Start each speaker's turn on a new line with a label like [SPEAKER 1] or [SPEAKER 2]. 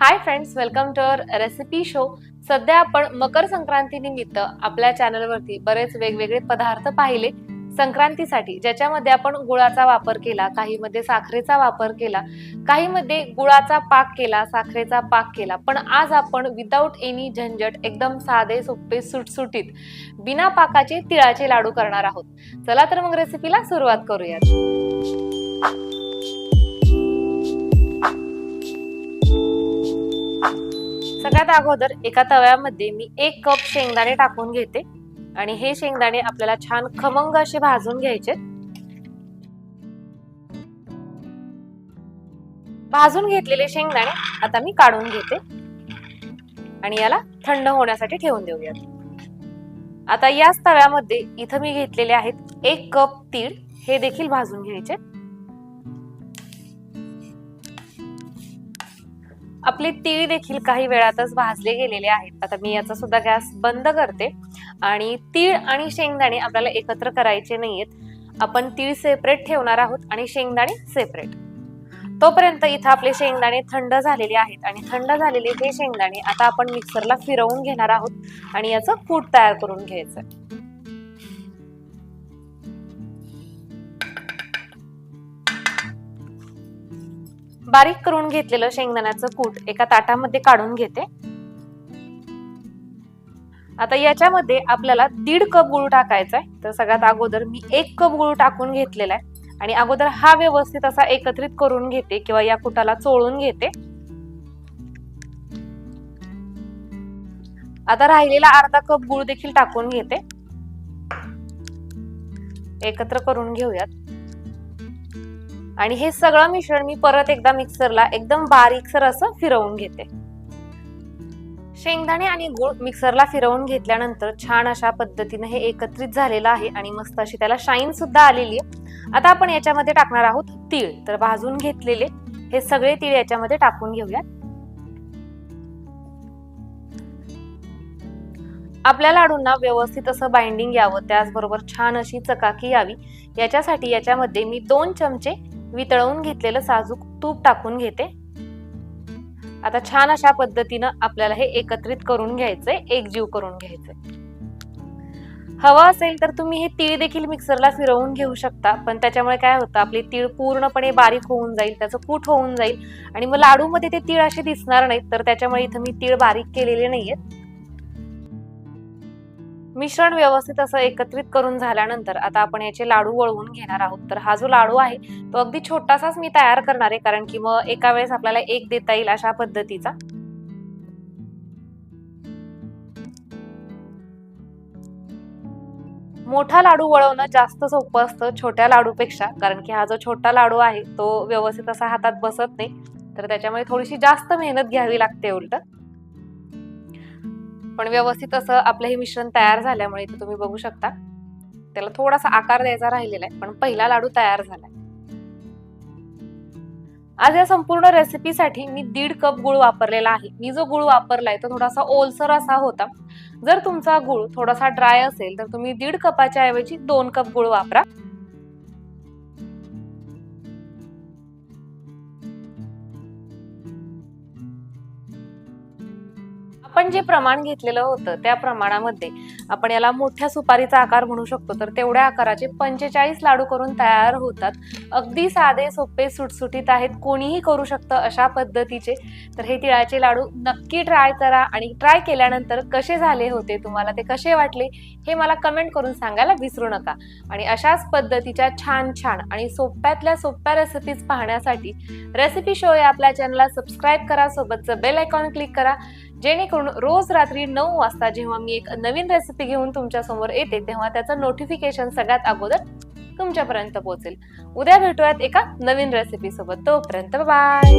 [SPEAKER 1] Hi friends welcome to our recipe show सध्या आपण मकर संक्रांती निमित्त आपल्या चॅनलवरती बरेच वेगवेगळे पदार्थ पाहिले. संक्रांतीसाठी ज्याच्यामध्ये आपण गुळाचा वापर केला काहीमध्ये साखरेचा वापर केला काहीमध्ये गुळाचा पाक केला साखरेचा पाक केला. पण आज आपण विदाऊट एनी झंझट एकदम साधे सोपे सुटसुटीत बिना पाकाचे तिळाचे लाडू करणार आहोत. चला तर मग रेसिपीला सुरुवात करूयात. अगोदर एका तव्यामध्ये मी एक कप शेंगदाणे टाकून घेते. आणि हे शेंगदाणे आपल्याला छान खमंग असे भाजून घ्यायचे. भाजून घेतलेले शेंगदाणे आता मी काढून घेते. आणि याला थंड होण्यासाठी ठेवून देऊयात. आता याच तव्यामध्ये इथं मी घेतलेले आहेत एक कप तीळ. हे देखील भाजून घ्यायचे. आपले तीळ देखील काही वेळातच भाजले गेलेले आहेत. आता मी याचा सुद्धा गॅस बंद करते. आणि तीळ आणि शेंगदाणे आपल्याला एकत्र करायचे नाहीयेत. आपण तीळ सेपरेट ठेवणार आहोत आणि शेंगदाणे सेपरेट तोपर्यंत इथं आपले शेंगदाणे थंड झालेले आहेत. आणि थंड झालेले हे शेंगदाणे आता आपण मिक्सरला फिरवून घेणार आहोत. आणि याचं कूट तयार करून घ्यायचं बारीक करून घेतलेलं शेंगदाण्याचं कूट एका ताटामध्ये काढून घेते. आता याच्यामध्ये आपल्याला दीड कप गुळ टाकायचा आहे तर सगळ्यात अगोदर मी एक कप गुळ टाकून घेतलेला आहे. आणि अगोदर हा व्यवस्थित असा एकत्रित करून घेते किंवा या कुटाला चोळून घेते. आता राहिलेला अर्धा कप गुळ देखील टाकून घेते. एकत्र करून घेऊयात. आणि हे सगळं मिश्रण मी परत एकदा मिक्सरला एकदम बारीकसर असं फिरवून घेते. शेंगदाणे आणि गुळ मिक्सरला फिरवून घेतल्यानंतर छान अशा पद्धतीने हे एकत्रित झालेलं आहे आणि मस्त अशी त्याला शाईन सुद्धा आलेली आहे. आता आपण याच्यामध्ये टाकणार आहोत तीळ. तर भाजून घेतलेले हे सगळे तीळ याच्यामध्ये टाकून घेऊयात. आपल्या लाडूंना व्यवस्थित असं बाइंडिंग यावं त्याचबरोबर छान अशी चकाकी यावी. याच्यासाठी याच्यामध्ये मी दोन चमचे वितळवून घेतलेलं साजूक तूप टाकून घेते. आता छान अशा पद्धतीनं आपल्याला हे एकत्रित करून घ्यायचंय एकजीव करून घ्यायचंय. हवं असेल तर तुम्ही हे तीळ देखील मिक्सरला फिरवून घेऊ शकता पण त्याच्यामुळे काय होतं आपली तीळ पूर्णपणे बारीक होऊन जाईल त्याचं कूट होऊन जाईल आणि मग लाडूमध्ये ते तीळ असे दिसणार नाहीत तर त्याच्यामुळे इथं मी तीळ बारीक केलेले नाहीयेत. मिश्रण व्यवस्थित असं एकत्रित करून झाल्यानंतर आता आपण याचे लाडू वळवून घेणार आहोत. तर हा जो लाडू आहे तो अगदी छोटासाच मी तयार करणार आहे कारण की मग एका वेळेस आपल्याला एक देता येईल अशा पद्धतीचा. मोठा लाडू वळवणं जास्त सोपं असतं छोट्या लाडूपेक्षा कारण की हा जो छोटा लाडू आहे तो व्यवस्थित असा हातात बसत नाही. तर त्याच्यामुळे थोडीशी जास्त मेहनत घ्यावी लागते उलट. पण व्यवस्थित असं आपलं हे मिश्रण तयार झाल्यामुळे इथे तुम्ही बघू शकता. त्याला थोडासा आकार द्यायचा राहिलेला आहे पण पहिला लाडू तयार झालाय. आज या संपूर्ण रेसिपीसाठी मी दीड कप गुळ वापरलेला आहे. मी जो गुळ वापरलाय तो थोडासा ओलसर असा होता. जर तुमचा गुळ थोडासा ड्राय असेल तर तुम्ही दीड कपाच्या ऐवजी दोन कप गुळ वापरा. आपण जे प्रमाण घेतलेलं होतं त्या प्रमाणामध्ये आपण याला मोठ्या सुपारीचा आकार म्हणू शकतो तर तेवढ्या आकाराचे पंचेचाळीस लाडू करून तयार होतात. अगदी साधे सोपे सुटसुटीत आहेत कोणीही करू शकतं अशा पद्धतीचे. तर हे तिळाचे लाडू नक्की ट्राय करा आणि ट्राय केल्यानंतर कसे झाले होते तुम्हाला ते कसे वाटले हे मला कमेंट करून सांगायला विसरू नका. आणि अशाच पद्धतीच्या छान छान आणि सोप्यातल्या सोप्या रेसिपीज पाहण्यासाठी रेसिपी शो या आपल्या चॅनलला सबस्क्राईब करा सोबतचं बेल आयकॉन क्लिक करा. जेणेकरून रोज रात्री नऊ वाजता जेव्हा मी एक नवीन रेसिपी घेऊन तुमच्यासमोर येते तेव्हा त्याचं नोटिफिकेशन सगळ्यात अगोदर तुमच्यापर्यंत पोहोचेल. उद्या भेटूयात एका नवीन रेसिपी सोबत. तोपर्यंत बाय